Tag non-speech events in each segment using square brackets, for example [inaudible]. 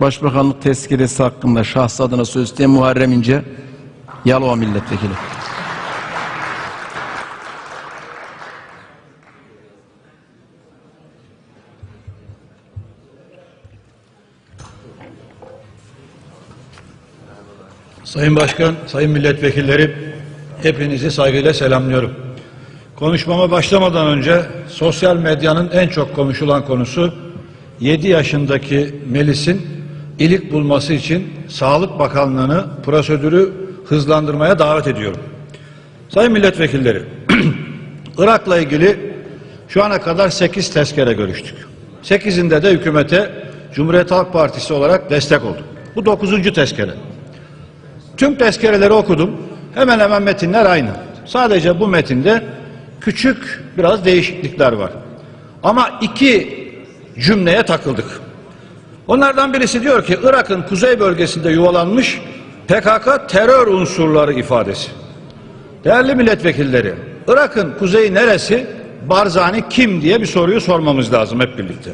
Başbakanlık tezkeresi hakkında şahsı adına söz isteyen Muharrem İnce, Yalova Milletvekili. Sayın Başkan, Sayın Milletvekilleri, hepinizi saygıyla selamlıyorum. Konuşmama başlamadan önce sosyal medyanın en çok konuşulan konusu 7 yaşındaki Melis'in ilik bulması için Sağlık Bakanlığı'nı prosedürü hızlandırmaya davet ediyorum. Sayın milletvekilleri, [clears throat] Irak'la ilgili şu ana kadar 8 tezkere görüştük. 8'inde de hükümete Cumhuriyet Halk Partisi olarak destek olduk. Bu 9. tezkere. Tüm tezkereleri okudum. Hemen hemen metinler aynı. Sadece bu metinde küçük biraz değişiklikler var. Ama iki cümleye takıldık. Onlardan birisi diyor ki Irak'ın kuzey bölgesinde yuvalanmış PKK terör unsurları ifadesi. Değerli milletvekilleri, Irak'ın kuzeyi neresi? Barzani kim diye bir soruyu sormamız lazım hep birlikte.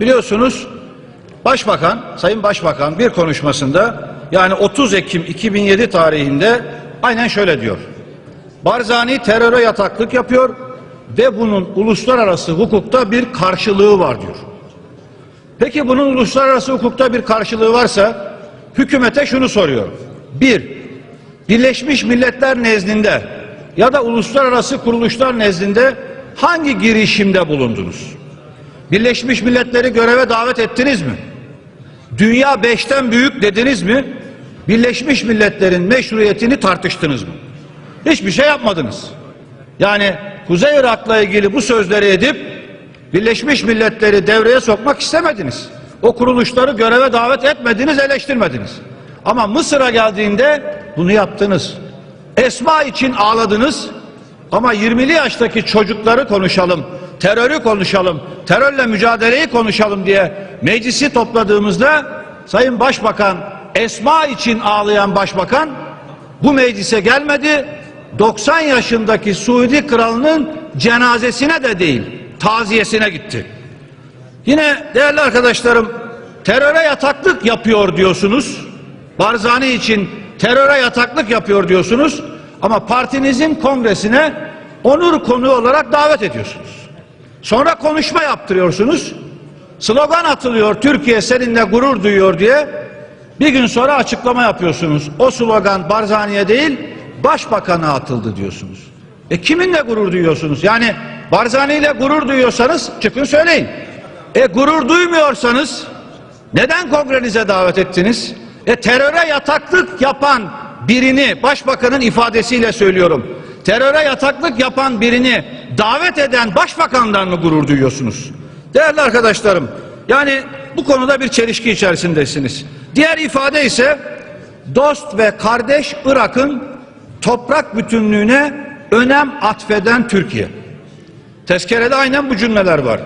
Biliyorsunuz Başbakan, Sayın Başbakan bir konuşmasında yani 30 Ekim 2007 tarihinde aynen şöyle diyor. Barzani teröre yataklık yapıyor ve bunun uluslararası hukukta bir karşılığı var diyor. Peki bunun uluslararası hukukta bir karşılığı varsa hükümete şunu soruyor. Bir, Birleşmiş Milletler nezdinde ya da uluslararası kuruluşlar nezdinde hangi girişimde bulundunuz? Birleşmiş Milletleri göreve davet ettiniz mi? Dünya beşten büyük dediniz mi? Birleşmiş Milletler'in meşruiyetini tartıştınız mı? Hiçbir şey yapmadınız. Yani Kuzey Irak'la ilgili bu sözleri edip Birleşmiş Milletleri devreye sokmak istemediniz. O kuruluşları göreve davet etmediniz, eleştirmediniz. Ama Mısır'a geldiğinde bunu yaptınız. Esma için ağladınız ama 20'li yaştaki çocukları konuşalım, terörü konuşalım, terörle mücadeleyi konuşalım diye meclisi topladığımızda Sayın Başbakan, Esma için ağlayan Başbakan bu meclise gelmedi. 90 yaşındaki Suudi kralının cenazesine de değil, taziyesine gitti. Yine değerli arkadaşlarım, teröre yataklık yapıyor diyorsunuz. Barzani için teröre yataklık yapıyor diyorsunuz. Ama partinizin kongresine onur konu olarak davet ediyorsunuz. Sonra konuşma yaptırıyorsunuz. Slogan atılıyor Türkiye seninle gurur duyuyor diye. Bir gün sonra açıklama yapıyorsunuz. O slogan Barzani'ye değil başbakana atıldı diyorsunuz. E kiminle gurur duyuyorsunuz? Yani Barzani ile gurur duyuyorsanız çıkın söyleyin. E gurur duymuyorsanız neden kongrenize davet ettiniz? E teröre yataklık yapan birini başbakanın ifadesiyle söylüyorum. Teröre yataklık yapan birini davet eden başbakandan mı gurur duyuyorsunuz? Değerli arkadaşlarım yani bu konuda bir çelişki içerisindesiniz. Diğer ifade ise dost ve kardeş Irak'ın toprak bütünlüğüne önem atfeden Türkiye. Tezkerede aynen bu cümleler var.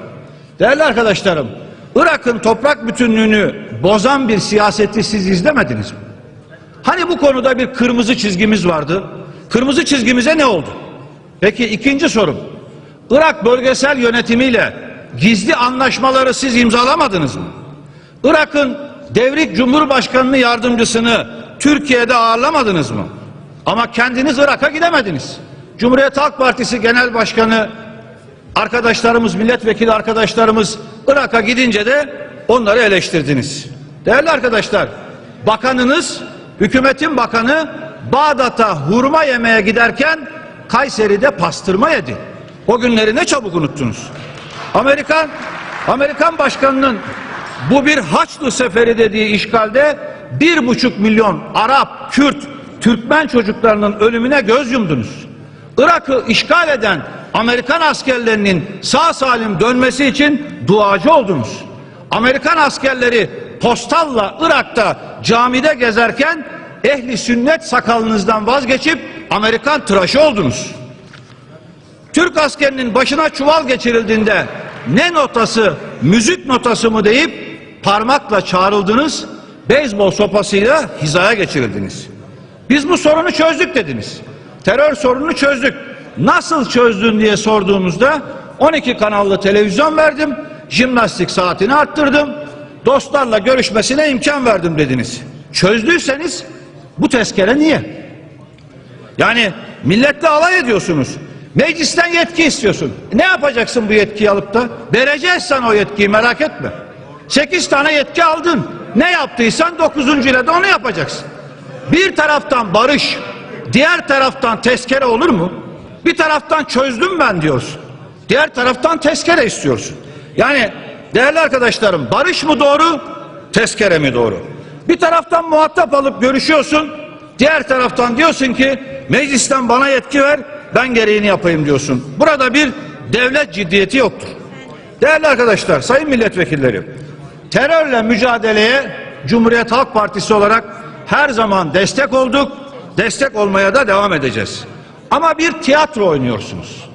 Değerli arkadaşlarım, Irak'ın toprak bütünlüğünü bozan bir siyaseti siz izlemediniz mi? Hani bu konuda bir kırmızı çizgimiz vardı? Kırmızı çizgimize ne oldu? Peki ikinci sorum. Irak bölgesel yönetimiyle gizli anlaşmaları siz imzalamadınız mı? Irak'ın devrik Cumhurbaşkanı'nın yardımcısını Türkiye'de ağırlamadınız mı? Ama kendiniz Irak'a gidemediniz. Cumhuriyet Halk Partisi Genel Başkanı arkadaşlarımız, milletvekili arkadaşlarımız Irak'a gidince de onları eleştirdiniz. Değerli arkadaşlar, bakanınız, hükümetin bakanı Bağdat'a hurma yemeye giderken Kayseri'de pastırma yedi. O günleri ne çabuk unuttunuz. Amerikan Amerikan başkanının bu bir Haçlı seferi dediği işgalde bir buçuk milyon Arap, Kürt, Türkmen çocuklarının ölümüne göz yumdunuz. Irak'ı işgal eden Amerikan askerlerinin sağ salim dönmesi için duacı oldunuz. Amerikan askerleri postalla Irak'ta camide gezerken ehli sünnet sakalınızdan vazgeçip Amerikan tıraşı oldunuz. Türk askerinin başına çuval geçirildiğinde ne notası, müzik notası mı deyip parmakla çağrıldınız, beyzbol sopasıyla hizaya geçirildiniz. Biz bu sorunu çözdük dediniz. Terör sorununu çözdük. Nasıl çözdün diye sorduğumuzda 12 kanallı televizyon verdim, jimnastik saatini arttırdım, dostlarla görüşmesine imkan verdim dediniz. Çözdüyseniz bu tezkere niye? Yani milletle alay ediyorsunuz. Meclisten yetki istiyorsun. Ne yapacaksın bu yetkiyi alıp da? Vereceğiz sana o yetkiyi merak etme. Sekiz tane yetki aldın. Ne yaptıysan dokuzuncu ile de onu yapacaksın. Bir taraftan barış, diğer taraftan tezkere olur mu? Bir taraftan çözdüm ben diyorsun. Diğer taraftan tezkere istiyorsun. Yani değerli arkadaşlarım barış mı doğru, tezkere mi doğru? Bir taraftan muhatap alıp görüşüyorsun, diğer taraftan diyorsun ki meclisten bana yetki ver, ben gereğini yapayım diyorsun. Burada bir devlet ciddiyeti yoktur. Değerli arkadaşlar, sayın milletvekilleri, terörle mücadeleye Cumhuriyet Halk Partisi olarak her zaman destek olduk, destek olmaya da devam edeceğiz. Ama bir tiyatro oynuyorsunuz.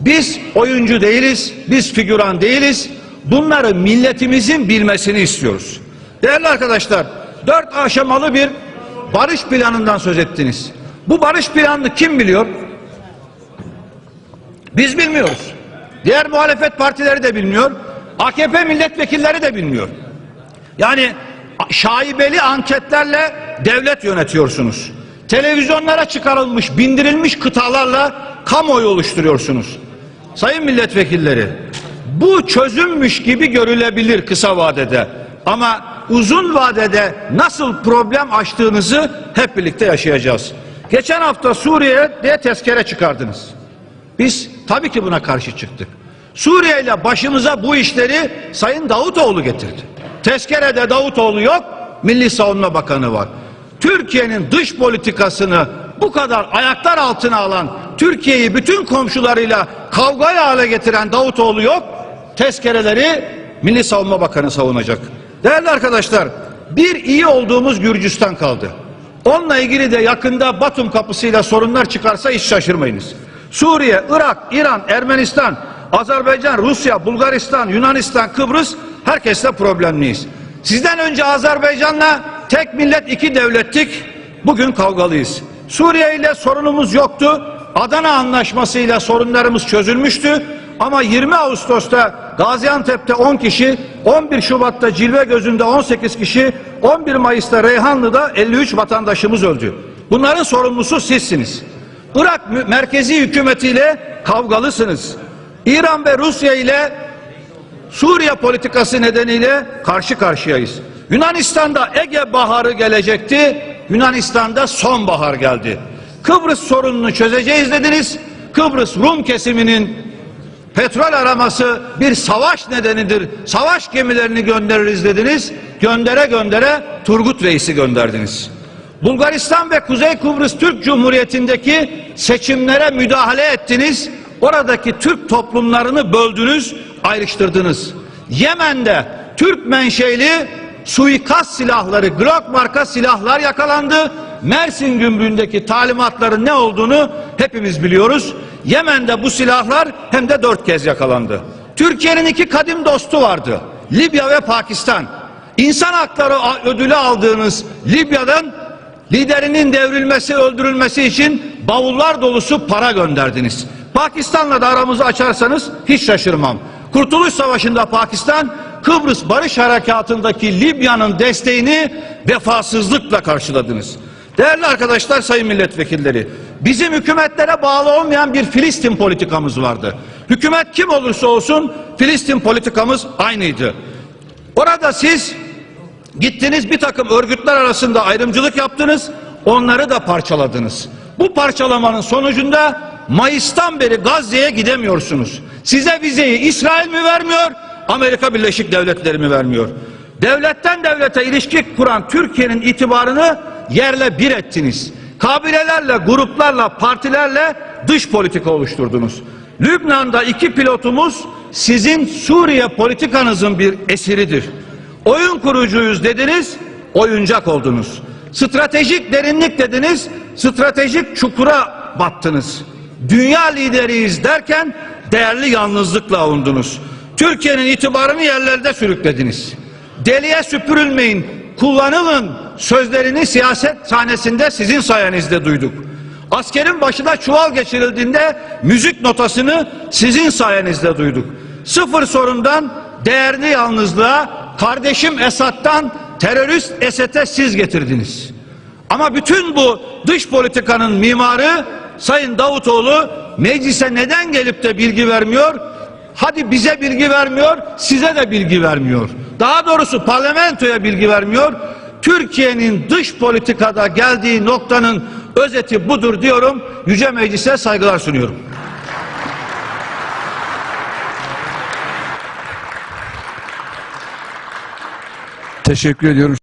Biz oyuncu değiliz, biz figüran değiliz. Bunları milletimizin bilmesini istiyoruz. Değerli arkadaşlar, dört aşamalı bir barış planından söz ettiniz. Bu barış planını kim biliyor? Biz bilmiyoruz. Diğer muhalefet partileri de bilmiyor. AKP milletvekilleri de bilmiyor. Yani şaibeli anketlerle devlet yönetiyorsunuz. Televizyonlara çıkarılmış, bindirilmiş kıtalarla kamuoyu oluşturuyorsunuz. Sayın milletvekilleri, bu çözülmüş gibi görülebilir kısa vadede. Ama uzun vadede nasıl problem açtığınızı hep birlikte yaşayacağız. Geçen hafta Suriye'ye diye tezkere çıkardınız. Biz tabii ki buna karşı çıktık. Suriye ile başımıza bu işleri Sayın Davutoğlu getirdi. Tezkerede Davutoğlu yok, Milli Savunma Bakanı var. Türkiye'nin dış politikasını bu kadar ayaklar altına alan, Türkiye'yi bütün komşularıyla kavgaya hale getiren Davutoğlu yok. Tezkereleri Milli Savunma Bakanı savunacak. Değerli arkadaşlar, bir iyi olduğumuz Gürcistan kaldı. Onunla ilgili de yakında Batum kapısıyla sorunlar çıkarsa hiç şaşırmayınız. Suriye, Irak, İran, Ermenistan, Azerbaycan, Rusya, Bulgaristan, Yunanistan, Kıbrıs herkesle problemliyiz. Sizden önce Azerbaycan'la tek millet iki devlettik. Bugün kavgalıyız. Suriye ile sorunumuz yoktu. Adana Anlaşması'yla sorunlarımız çözülmüştü. Ama 20 Ağustos'ta Gaziantep'te 10 kişi, 11 Şubat'ta Cilve Gözü'nde 18 kişi, 11 Mayıs'ta Reyhanlı'da 53 vatandaşımız öldü. Bunların sorumlusu sizsiniz. Irak merkezi hükümetiyle kavgalısınız. İran ve Rusya ile Suriye politikası nedeniyle karşı karşıyayız. Yunanistan'da Ege Baharı gelecekti. Yunanistan'da sonbahar geldi. Kıbrıs sorununu çözeceğiz dediniz. Kıbrıs Rum kesiminin petrol araması bir savaş nedenidir. Savaş gemilerini göndeririz dediniz. Göndere göndere Turgut Reis'i gönderdiniz. Bulgaristan ve Kuzey Kıbrıs Türk Cumhuriyeti'ndeki seçimlere müdahale ettiniz. Oradaki Türk toplumlarını böldünüz, ayrıştırdınız. Yemen'de Türk menşeli suikast silahları, Glock marka silahlar yakalandı. Mersin gümrüğündeki talimatların ne olduğunu hepimiz biliyoruz. Yemen'de bu silahlar hem de dört kez yakalandı. Türkiye'nin iki kadim dostu vardı. Libya ve Pakistan. İnsan hakları ödülü aldığınız Libya'dan liderinin devrilmesi, öldürülmesi için bavullar dolusu para gönderdiniz. Pakistan'la da aramızı açarsanız hiç şaşırmam. Kurtuluş Savaşı'nda Pakistan, Kıbrıs Barış Harekatı'ndaki Libya'nın desteğini vefasızlıkla karşıladınız. Değerli arkadaşlar, sayın milletvekilleri, bizim hükümetlere bağlı olmayan bir Filistin politikamız vardı. Hükümet kim olursa olsun Filistin politikamız aynıydı. Orada siz Gittiniz bir takım örgütler arasında ayrımcılık yaptınız, onları da parçaladınız. Bu parçalamanın sonucunda Mayıs'tan beri Gazze'ye gidemiyorsunuz. Size vizeyi İsrail mi vermiyor, Amerika Birleşik Devletleri mi vermiyor? Devletten devlete ilişki kuran Türkiye'nin itibarını yerle bir ettiniz. Kabilelerle, gruplarla, partilerle dış politika oluşturdunuz. Lübnan'da iki pilotumuz sizin Suriye politikanızın bir esiridir. Oyun kurucuyuz dediniz, oyuncak oldunuz. Stratejik derinlik dediniz, stratejik çukura battınız. Dünya lideriyiz derken değerli yalnızlıkla avundunuz. Türkiye'nin itibarını yerlerde sürüklediniz. Deliye süpürülmeyin, kullanılın sözlerini siyaset sahnesinde sizin sayenizde duyduk. Askerin başına çuval geçirildiğinde müzik notasını sizin sayenizde duyduk. Sıfır sorundan değerli yalnızlığa kardeşim Esad'dan terörist Esed'e siz getirdiniz. Ama bütün bu dış politikanın mimarı Sayın Davutoğlu meclise neden gelip de bilgi vermiyor? Hadi bize bilgi vermiyor, size de bilgi vermiyor. Daha doğrusu parlamentoya bilgi vermiyor. Türkiye'nin dış politikada geldiği noktanın özeti budur diyorum. Yüce Meclis'e saygılar sunuyorum. Teşekkür ediyorum.